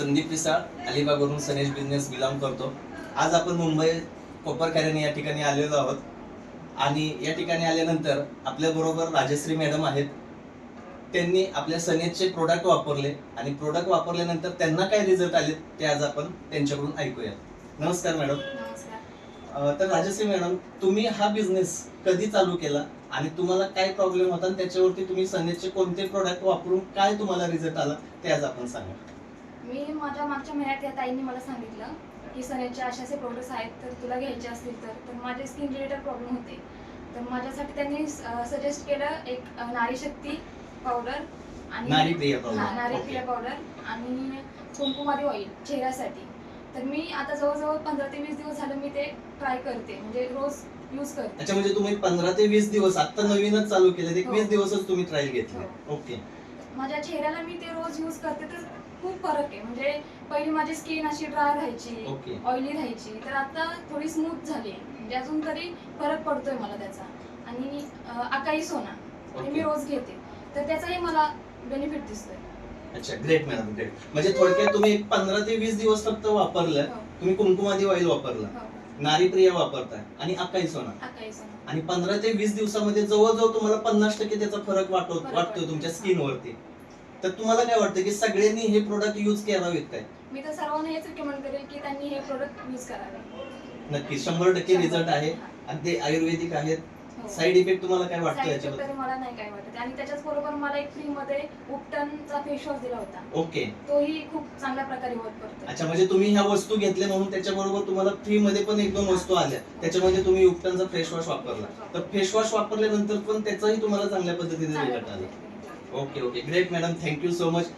संदीप पिसाळ अलिबागवरून Sanesh business belong करतो. आज आपण मुंबई कोपरखैरणे या ठिकाणी आलेलो आहोत. आणि या ठिकाणी आल्यानंतर आपल्या बरोबर राजश्री मॅडम आहेत. त्यांनी आपल्या सनेजचे प्रोडक्ट वापरले. आणि प्रोडक्ट वापरल्यानंतर त्यांना काय रिझल्ट आले ते आज आपण त्यांच्याकडून ऐकूया नमस्कार मॅडम तर राजश्री मॅडम तुम्ही हा बिझनेस कधी चालू केला? आणि तुम्हाला काय प्रॉब्लेम होता? आणि त्याच्यावरती तुम्ही सनेजचे कोणते प्रोडक्ट वापरून काय तुम्हाला रिझल्ट आला? ते आज आपण सांगा. मी माझ्या मागच्या महिन्यात या ताईंनी मला सांगितलं की सनेचे असे असे प्रोडक्ट्स आहेत तर तुला घ्यायचे असतील तर तर माझे स्किन रिलेटेड प्रॉब्लेम होते तर माझ्यासाठी त्यांनी सजेस्ट केलं एक नारी शक्ती पावडर. हा नारी. प्रिया पावडर आणि कुंकुमारी ऑइल चेहऱ्यासाठी तर मी आता जवळजवळ पंधरा ते वीस दिवस झालं मी ते ट्राय करते म्हणजे रोज यूज करते अच्छा म्हणजे तुम्ही पंधरा ते वीस दिवस आता नवीनच चालू केले एक हो. वीस दिवसच तुम्ही ट्रायल घेतले हो. ओके माझ्या चेहऱ्याला मी ते रोज यूज करते तर खूप फरक आहे. म्हणजे पहिली माझी स्किन अशी ड्राय राहायची ऑइली राहायची तर आता थोडी स्मूथ झाली आहे. म्हणजे अजून तरी फरक पडतोय मला त्याचा. आणि अकाई सोना ते. मी रोज घेते. तर त्याचाही मला बेनिफिट दिसतोय. अच्छा ग्रेट मॅडम ग्रेट म्हणजे थोडक्यात तुम्ही पंधरा ते वीस दिवस फक्त वापरलं हो, तुम्ही कुंकुमादी ऑइल वापरलं. हो. नारी प्रिया वापरताय आणि अकाई सोना अकाई सोना आणि पंधरा ते वीस दिवसामध्ये जवळजवळ तुम्हाला पन्नास टक्के त्याचा फरक वाटतो फरक वाटतो. तुमच्या स्किनवरती तर तुम्हाला काय वाटतं की सगळ्यांनी हे प्रोडक्ट यूज करावेत काय मी तर सर्वांना हेच रिकमेंड करेल की त्यांनी हे प्रोडक्ट यूज करावे नक्की शंभर टक्के रिझल्ट आहे. आणि ते आयुर्वेदिक आहेत. साईड इफेक्ट तुम्हाला काय वाटतं याच्याबद्दल? तरी मला नाही काय वाटत. आणि त्याच्याच बरोबर मला एक फ्री मध्ये उपटनचा फेस वॉश दिला होता. ओके. तोही खूप चांगल्या प्रकारे वर्क करतो अच्छा म्हणजे तुम्ही ह्या वस्तू घेतल्या म्हणून त्याच्याबरोबर तुम्हाला फ्री मध्ये पण एक दोन वस्तू आल्या. त्याच्यामध्ये तुम्ही उपटनचा फेस वॉश वापरला. तर फेस वॉश वापरल्यानंतर पण त्याचाही तुम्हाला चांगल्या पद्धतीने चांगल्या रिझल्ट आला. पद्धतीने. Okay okay. Great madam thank you so much